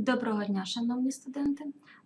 Доброго дня, шановні студенти.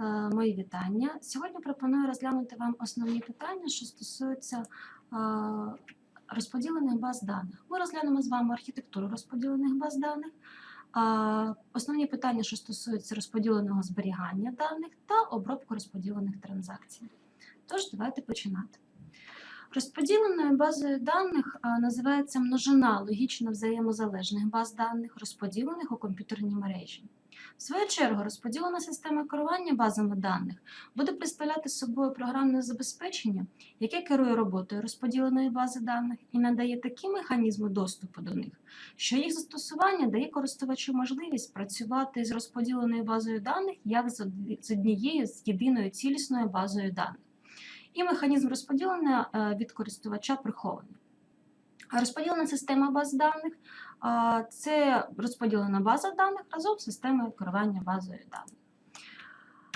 Е, Мої вітання. Сьогодні пропоную розглянути вам основні питання, що стосуються е, розподілених баз даних. Ми розглянемо з вами архітектуру розподілених баз даних, е, основні питання, що стосуються розподіленого зберігання даних та обробку розподілених транзакцій. Тож, давайте починати. Розподіленою базою даних називається множина логічно взаємозалежних баз даних, розподілених у комп'ютерній мережі. В свою чергу, розподілена система керування базами даних буде представляти собою програмне забезпечення, яке керує роботою розподіленої бази даних і надає такі механізми доступу до них, що їх застосування дає користувачу можливість працювати з розподіленою базою даних як з однією з єдиною цілісною базою даних. І механізм розподілення е, від користувача прихований. Розподілена система баз даних це розподілена база даних разом з системою керування базою даних.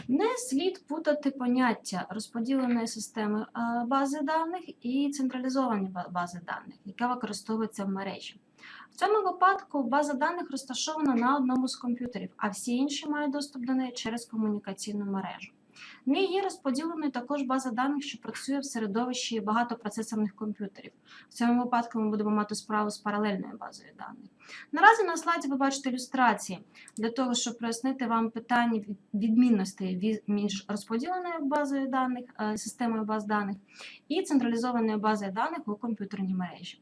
Не слід путати поняття розподіленої системи бази даних і централізовані бази даних, яка використовується в мережі. В цьому випадку база даних розташована на одному з комп'ютерів, а всі інші мають доступ до неї через комунікаційну мережу. Не є розподіленою також база даних, що працює в середовищі багатопроцесорних комп'ютерів. В цьому випадку ми будемо мати справу з паралельною базою даних. Наразі на слайді ви бачите ілюстрації для того, щоб прояснити вам питання відмінностей між розподіленою базою даних, е, системою баз даних і централізованою базою даних у комп'ютерній мережі.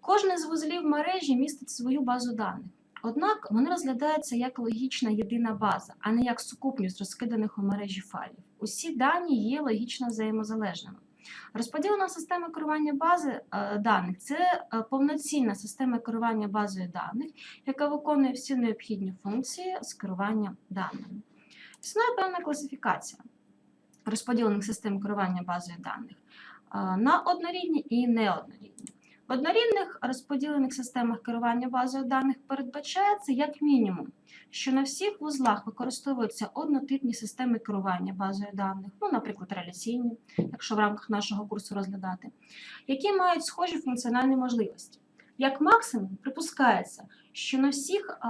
Кожний з вузлів мережі містить свою базу даних. Однак вони розглядаються як логічна єдина база, а не як сукупність розкиданих у мережі файлів. Усі дані є логічно взаємозалежними. Розподілена система керування бази е, даних це е, повноцінна система керування базою даних, яка виконує всі необхідні функції з керування даними. Існує певна класифікація розподілених систем керування базою даних е, на однорідні і неоднорідні. В однорідних розподілених системах керування базою даних передбачається як мінімум, що на всіх вузлах використовуються однотипні системи керування базою даних, ну, наприклад, реляційні, якщо в рамках нашого курсу розглядати, які мають схожі функціональні можливості. Як максимум, припускається, що на всіх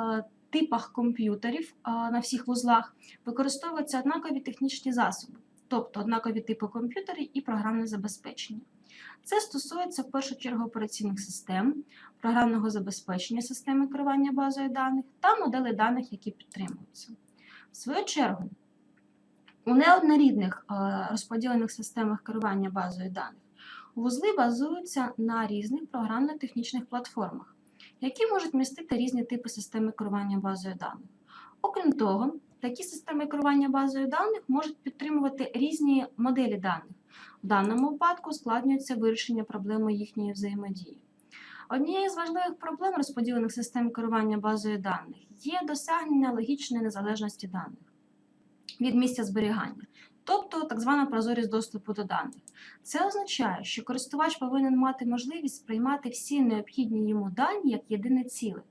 типах комп'ютерів, на всіх вузлах використовуються однакові технічні засоби, тобто однакові типи комп'ютерів і програмне забезпечення. Це стосується в першу чергу операційних систем, програмного забезпечення системи керування базою даних та моделей даних, які підтримуються. В свою чергу, у неоднорідних е, розподілених системах керування базою даних вузли базуються на різних програмно-технічних платформах, які можуть містити різні типи системи керування базою даних. Окрім того, такі системи керування базою даних можуть підтримувати різні моделі даних. В даному випадку ускладнюється вирішення проблеми їхньої взаємодії. Однією з важливих проблем розподілених систем керування базою даних є досягнення логічної незалежності даних від місця зберігання, тобто так звана прозорість доступу до даних. Це означає, що користувач повинен мати можливість сприймати всі необхідні йому дані як єдине ціле,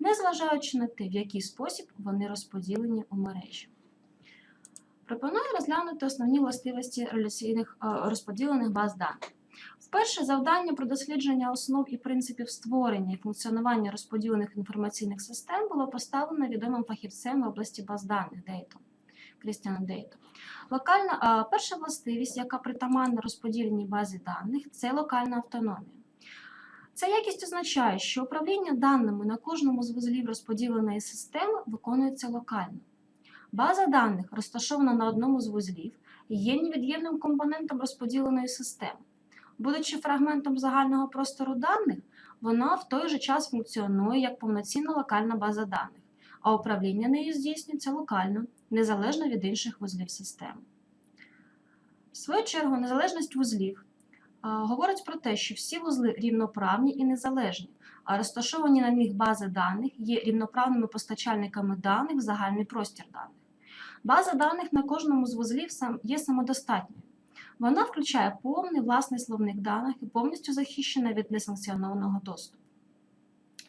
незважаючи на те, в який спосіб вони розподілені у мережі. Пропоную розглянути основні властивості реляційних е, розподілених баз даних. Вперше завдання про дослідження основ і принципів створення і функціонування розподілених інформаційних систем було поставлено відомим фахівцем в області баз даних Дейтом. Крістіаном Дейтом. Локальна, а, перша властивість, яка притаманна розподіленій базі даних, це локальна автономія. Ця якість означає, що управління даними на кожному з вузлів розподіленої системи виконується локально. База даних, розташована на одному з вузлів, є невід'ємним компонентом розподіленої системи. Будучи фрагментом загального простору даних, вона в той же час функціонує як повноцінна локальна база даних, а управління нею здійснюється локально, незалежно від інших вузлів системи. В свою чергу, незалежність вузлів говорить про те, що всі вузли рівноправні і незалежні, а розташовані на них бази даних є рівноправними постачальниками даних в загальний простір даних. База даних на кожному з вузлів є самодостатньою. Вона включає повний власний словник даних і повністю захищена від несанкціонованого доступу.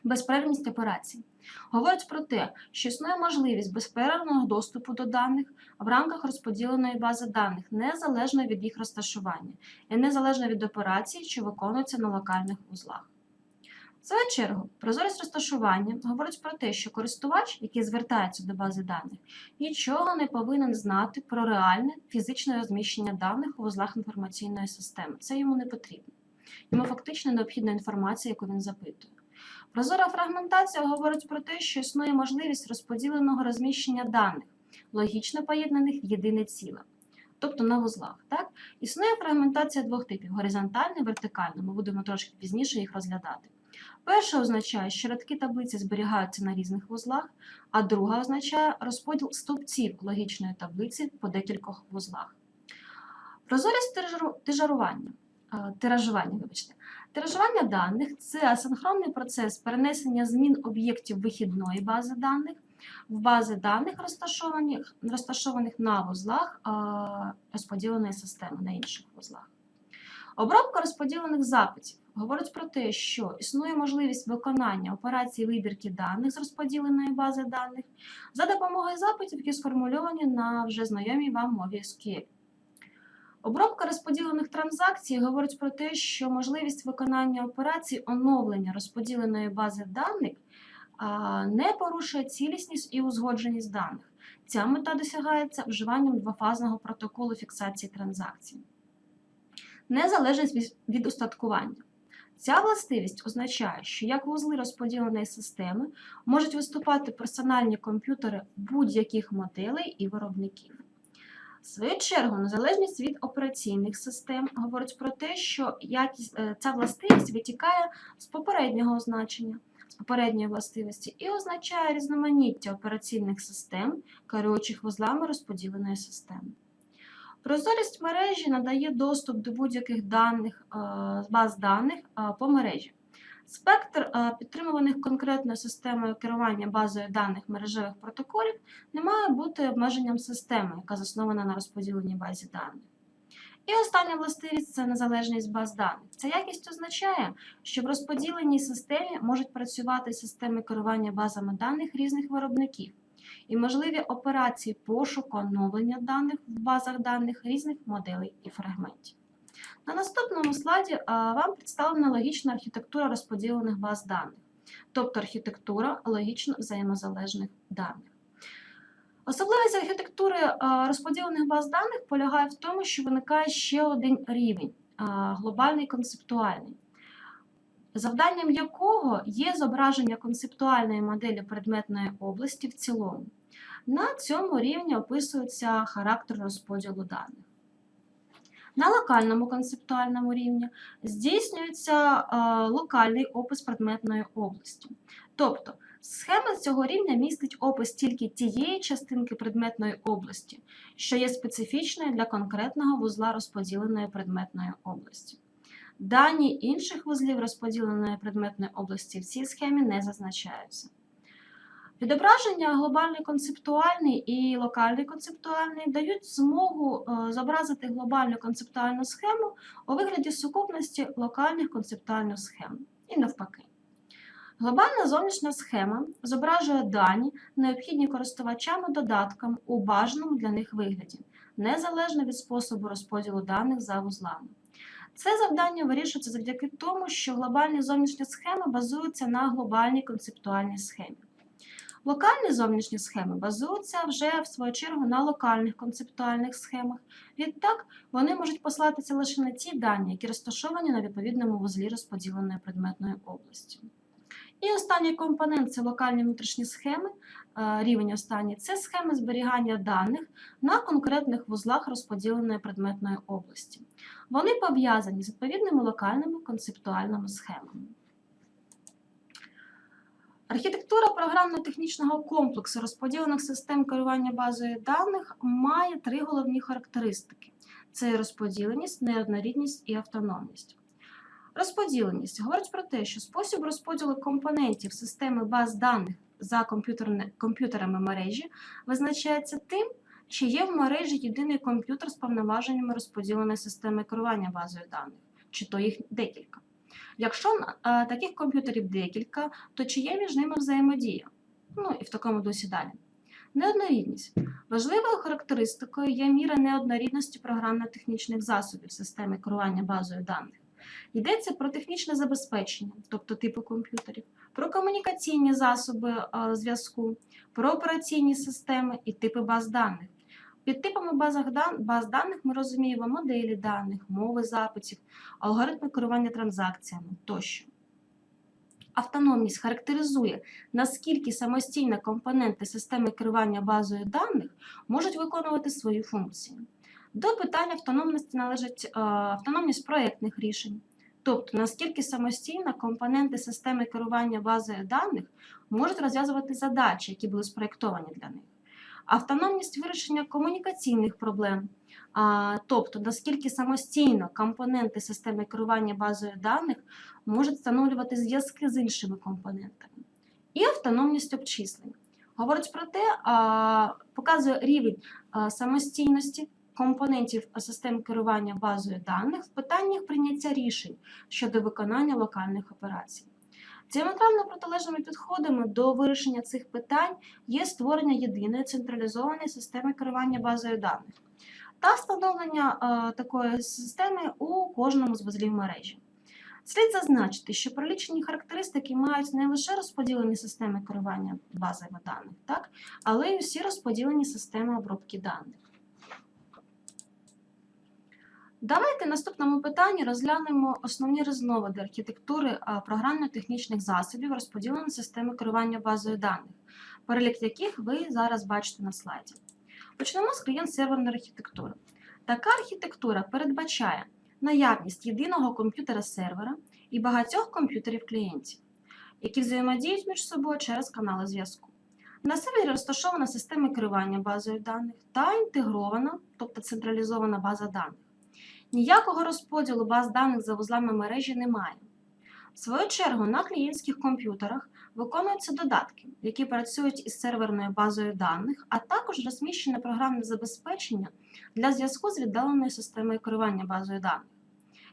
Безперервність операцій говорить про те, що існує можливість безперервного доступу до даних в рамках розподіленої бази даних, незалежно від їх розташування і незалежно від операцій, що виконуються на локальних вузлах. В свою чергу, прозорість розташування говорить про те, що користувач, який звертається до бази даних, нічого не повинен знати про реальне фізичне розміщення даних у вузлах інформаційної системи. Це йому не потрібно. Йому фактично необхідна інформація, яку він запитує. Прозора фрагментація говорить про те, що існує можливість розподіленого розміщення даних, логічно поєднаних в єдине ціле, тобто на вузлах. Так? Існує фрагментація двох типів горизонтальна і вертикальна. Ми будемо трошки пізніше їх розглядати. Перша означає, що рядки таблиці зберігаються на різних вузлах, а друга означає розподіл стовпців логічної таблиці по декількох вузлах. Прозорість е, Тиражування, вибачте. Тиражування даних це асинхронний процес перенесення змін об'єктів вихідної бази даних в бази даних, розташованих, розташованих на вузлах е, розподіленої системи на інших вузлах. Обробка розподілених запитів говорить про те, що існує можливість виконання операцій вибірки даних з розподіленої бази даних за допомогою запитів, які сформульовані на вже знайомій вам мові SQL. Обробка розподілених транзакцій говорить про те, що можливість виконання операцій оновлення розподіленої бази даних не порушує цілісність і узгодженість даних. Ця мета досягається вживанням двофазного протоколу фіксації транзакцій. Незалежність від устаткування. Ця властивість означає, що як вузли розподіленої системи можуть виступати персональні комп'ютери будь-яких моделей і виробників. В свою чергу, незалежність від операційних систем говорить про те, що якість, е, ця властивість витікає з попереднього значення, з попередньої властивості, і означає різноманіття операційних систем, керуючих вузлами розподіленої системи. Прозорість мережі надає доступ до будь-яких даних е, баз даних е, по мережі. Спектр е, підтримуваних конкретною системою керування базою даних мережевих протоколів не має бути обмеженням системи, яка заснована на розподіленій базі даних. І остання властивість це незалежність баз даних. Ця якість означає, що в розподіленій системі можуть працювати системи керування базами даних різних виробників і можливі операції пошуку оновлення даних в базах даних різних моделей і фрагментів. На наступному слайді вам представлена логічна архітектура розподілених баз даних, тобто архітектура логічно взаємозалежних даних. Особливість архітектури розподілених баз даних полягає в тому, що виникає ще один рівень глобальний концептуальний, завданням якого є зображення концептуальної моделі предметної області в цілому. На цьому рівні описується характер розподілу даних. На локальному концептуальному рівні здійснюється е, локальний опис предметної області. Тобто схема цього рівня містить опис тільки тієї частинки предметної області, що є специфічною для конкретного вузла розподіленої предметної області. Дані інших вузлів розподіленої предметної області в цій схемі не зазначаються. Відображення глобальний концептуальний і локальний концептуальний дають змогу е, зобразити глобальну концептуальну схему у вигляді сукупності локальних концептуальних схем і навпаки. Глобальна зовнішня схема зображує дані, необхідні користувачами додаткам у бажаному для них вигляді, незалежно від способу розподілу даних за вузлами. Це завдання вирішується завдяки тому, що глобальні зовнішні схеми базуються на глобальній концептуальній схемі. Локальні зовнішні схеми базуються вже в свою чергу на локальних концептуальних схемах. Відтак, вони можуть послатися лише на ті дані, які розташовані на відповідному вузлі розподіленої предметної області. І останній компонент це локальні внутрішні схеми, е, рівень останній це схеми зберігання даних на конкретних вузлах розподіленої предметної області. Вони пов'язані з відповідними локальними концептуальними схемами. Архітектура програмно-технічного комплексу розподілених систем керування базою даних має три головні характеристики: це розподіленість, неоднорідність і автономність. Розподіленість говорить про те, що спосіб розподілу компонентів системи баз даних за комп'ютерами мережі визначається тим, чи є в мережі єдиний комп'ютер з повноваженнями розподіленої системи керування базою даних, чи то їх декілька. Якщо е, таких комп'ютерів декілька, то чи є між ними взаємодія? Ну і в такому досі далі. Неоднорідність. Важливою характеристикою є міра неоднорідності програмно-технічних засобів системи керування базою даних. Йдеться про технічне забезпечення, тобто типи комп'ютерів, про комунікаційні засоби е, зв'язку, про операційні системи і типи баз даних. Під типами баз даних ми розуміємо моделі даних, мови запитів, алгоритми керування транзакціями тощо. Автономність характеризує, наскільки самостійно компоненти системи керування базою даних можуть виконувати свої функції. До питання автономності належить е, автономність проєктних рішень, тобто наскільки самостійно компоненти системи керування базою даних можуть розв'язувати задачі, які були спроєктовані для них. Автономність вирішення комунікаційних проблем, а, тобто наскільки самостійно компоненти системи керування базою даних можуть встановлювати зв'язки з іншими компонентами. І автономність обчислень. Говорить про те, а, показує рівень а, самостійності компонентів систем керування базою даних в питаннях прийняття рішень щодо виконання локальних операцій. Діаметрально протилежними підходами до вирішення цих питань є створення єдиної централізованої системи керування базою даних та встановлення е, такої системи у кожному з вузлів мережі. Слід зазначити, що прилічені характеристики мають не лише розподілені системи керування базами даних, так, але й усі розподілені системи обробки даних. Давайте в наступному питанні розглянемо основні різновиди архітектури програмно-технічних засобів розподіленої системи керування базою даних, перелік яких ви зараз бачите на слайді. Почнемо з клієнт-серверної архітектури. Така архітектура передбачає наявність єдиного комп'ютера-сервера і багатьох комп'ютерів клієнтів, які взаємодіють між собою через канали зв'язку. На сервері розташована система керування базою даних та інтегрована, тобто централізована база даних. Ніякого розподілу баз даних за вузлами мережі немає. В свою чергу на клієнтських комп'ютерах виконуються додатки, які працюють із серверною базою даних, а також розміщене програмне забезпечення для зв'язку з віддаленою системою керування базою даних.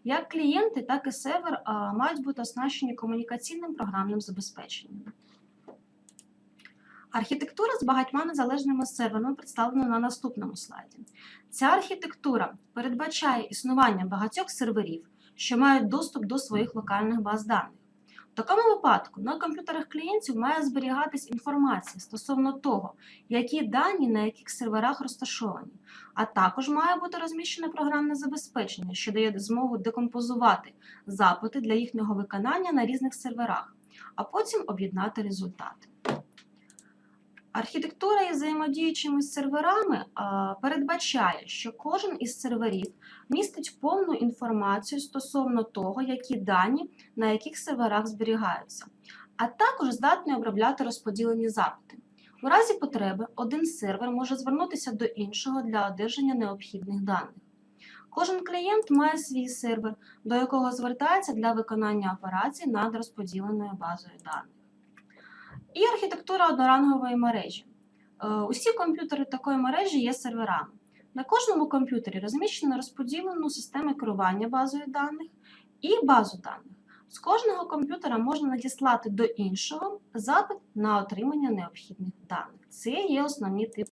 Як клієнти, так і сервер мають бути оснащені комунікаційним програмним забезпеченням. Архітектура з багатьма незалежними серверами представлена на наступному слайді. Ця архітектура передбачає існування багатьох серверів, що мають доступ до своїх локальних баз даних. В такому випадку на комп'ютерах клієнтів має зберігатись інформація стосовно того, які дані на яких серверах розташовані, а також має бути розміщене програмне забезпечення, що дає змогу декомпозувати запити для їхнього виконання на різних серверах, а потім об'єднати результати. Архітектура із взаємодіючими серверами передбачає, що кожен із серверів містить повну інформацію стосовно того, які дані на яких серверах зберігаються, а також здатний обробляти розподілені запити. У разі потреби один сервер може звернутися до іншого для одержання необхідних даних. Кожен клієнт має свій сервер, до якого звертається для виконання операцій над розподіленою базою даних. І архітектура однорангової мережі. Е, Усі комп'ютери такої мережі є серверами. На кожному комп'ютері розміщено розподілену систему керування базою даних і базу даних. З кожного комп'ютера можна надіслати до іншого запит на отримання необхідних даних. Це є основні типи